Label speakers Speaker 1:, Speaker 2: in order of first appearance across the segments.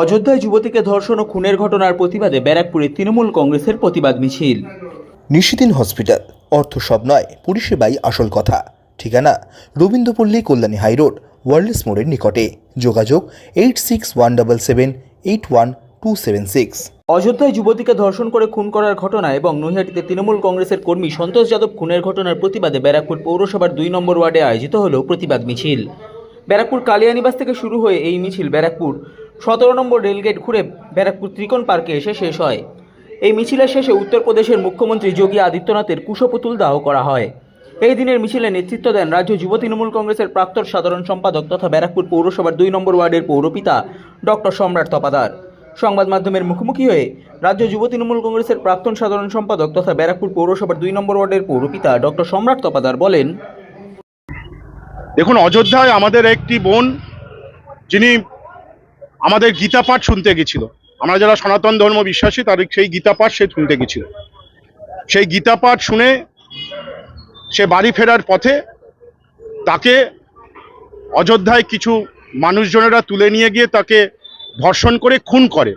Speaker 1: অযোধ্যায় যুবতীকে ধর্ষণ ও খুনের ঘটনার প্রতিবাদে ব্যারাকপুরে তৃণমূল কংগ্রেসের প্রতিবাদ মিছিল।
Speaker 2: নিশিদিন হসপিটাল অর্থ সব নয় পরিষেবাই আসল কথা। ঠিকানা রবীন্দ্রপল্লী কল্যাণী হাইরোড ওয়ার্ল্ডস মোড়ের নিকটে। যোগাযোগ eight six one double seven eight one two seven six.
Speaker 1: অযোধ্যায় যুবতীকে ধর্ষণ করে খুন করার ঘটনা এবং নৈহাটিতে তৃণমূল কংগ্রেসের কর্মী সন্তোষ যাদব খুনের ঘটনার প্রতিবাদে ব্যারাকপুর পৌরসভার দুই নম্বর ওয়ার্ডে আয়োজিত হল প্রতিবাদ মিছিল। ব্যারাকপুর কালিয়ানিবাস থেকে শুরু হয়ে এই মিছিল ব্যারাকপুর। সতেরো নম্বর রেলগেট ঘুরে ব্যারাকপুর ত্রিকোণ পার্কে এসে শেষ হয়। এই মিছিলের শেষে উত্তরপ্রদেশের মুখ্যমন্ত্রী যোগী আদিত্যনাথের কুশপুতুল দাহ করা হয়। এই দিনের মিছিলে নেতৃত্ব দেন রাজ্য যুব তৃণমূল কংগ্রেসের প্রাক্তন সাধারণ সম্পাদক তথা ব্যারাকপুর পৌরসভার দুই নম্বর ওয়ার্ডের পৌরপিতা ডক্টর সম্রাট তপাদার। সংবাদ মাধ্যমের মুখোমুখি হয়ে রাজ্য যুব তৃণমূল কংগ্রেসের প্রাক্তন সাধারণ সম্পাদক তথা ব্যারাকপুর পৌরসভার দুই নম্বর ওয়ার্ডের পৌরপিতা ডক্টর সম্রাট তপাদার বলেন,
Speaker 3: দেখুন, অযোধ্যায় আমাদের একটি বোন, যিনি আমাদের গীতা পাঠ শুনতে গেছিল। আমরা যারা সনাতন ধর্ম বিশ্বাসী তার সেই গীতা পাঠ সে শুনতে গেছিল। সেই গীতা পাঠ শুনে সে বাড়ি ফেরার পথে তাকে অযোধ্যায় কিছু মানুষজনেরা তুলে নিয়ে গিয়ে তাকে ধর্ষণ করে খুন করে।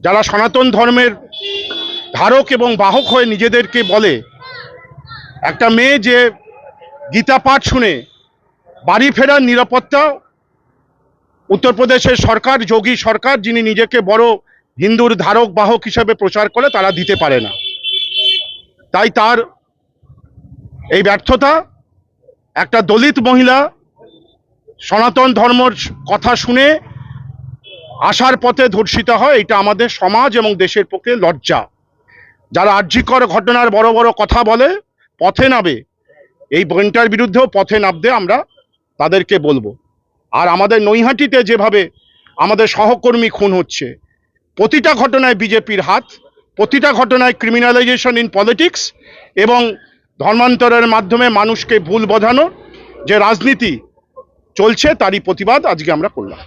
Speaker 3: যারা সনাতন ধর্মের ধারক এবং বাহক হয়ে নিজেদেরকে বলে, একটা মেয়ে যে গীতা পাঠ শুনে বাড়ি ফেরার নিরাপত্তা উত্তরপ্রদেশের সরকার, যোগী সরকার, যিনি নিজেকে বড় হিন্দুর ধারক, বাহক হিসেবে প্রচার করে তারা দিতে পারে না। তাই তার এই ব্যর্থতা, একটা দলিত মহিলা, সনাতন ধর্মর কথা শুনে আসার পথে ধর্ষিত হয়, এটা আমাদের সমাজ এবং দেশের পক্ষে লজ্জা। যারা আর্যিকর ঘটনার বড় বড় কথা বলে, পথে নাবে এই বোনটার বিরুদ্ধেও পথে নামতে আমরা তাদেরকে বলব। আর আমাদের নৈহাটিতে যেভাবে আমাদের সহকর্মী খুন হচ্ছে প্রতিটা ঘটনায় বিজেপির হাত প্রতিটা ঘটনায় ক্রিমিনালাইজেশন ইন পলিটিক্স এবং ধর্মান্তরের মাধ্যমে মানুষকে ভুল বোঝানোর যে রাজনীতি চলছে তারই প্রতিবাদ আজকে আমরা করলাম।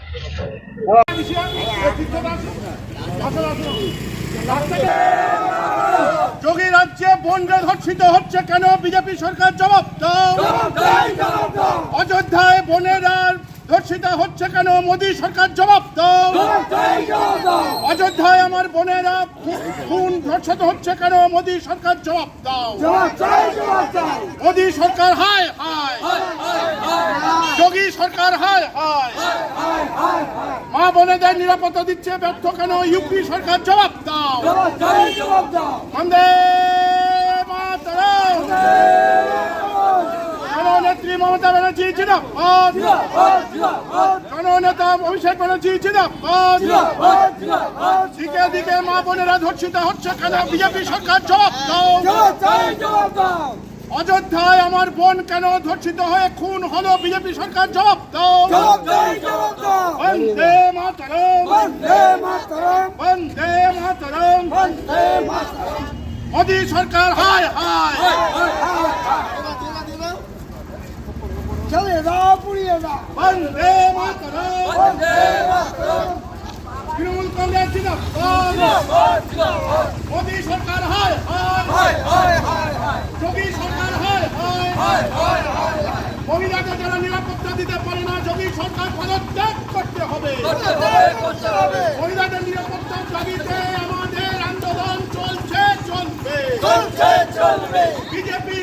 Speaker 4: যোগী রাজ্যে বনরে ধর্ষিত হচ্ছে কেন? বিজেপি সরকার জবাব দাও। অযোধ্যায় বনেরা ধর্ষিত হচ্ছে কেন মোদী সরকার জবাব দাও। অযোধ্যায় আমার বোনেরা খুন ধর্ষিত হচ্ছে কেন মোদী সরকার জবাব দাও। মোদী সরকার হায় হায়। যোগী সরকার হায় হায়। মা বোনেদের নিরাপত্তা দিচ্ছে ব্যর্থ কেন ইউপি সরকার জবাব দাও। বন্দে মাতরম জননেত্রী মমতা ব্যানার্জি জিন্দাবাদ। জননেতা অভিষেক ব্যানার্জি জিন্দাবাদ। দিকে দিকে মা বোনেরা ধর্ষিত হচ্ছে কেন? বিজেপি সরকার জবাব দাও। অযোধ্যায় আমার বোন কেন ধর্ষিত হয়ে খুন হলো? বিজেপি সরকার জবাব দাও। বন্দে মাতরম। বন্দে মাতরম। মোদী সরকার হায় হায়। বন্দে মাতরম তৃণমূল কংগ্রেস জিন্দাবাদ মোদী সরকার হায় হায় যোগী সরকার হায় হায় মহিলাদের যারা নিরাপত্তা দিতে পারে না যোগী সরকার পদত্যাগ করতে হবে মহিলাদের নিরাপত্তার দাবিতে আমাদের আন্দোলন চলছে চলবে BJP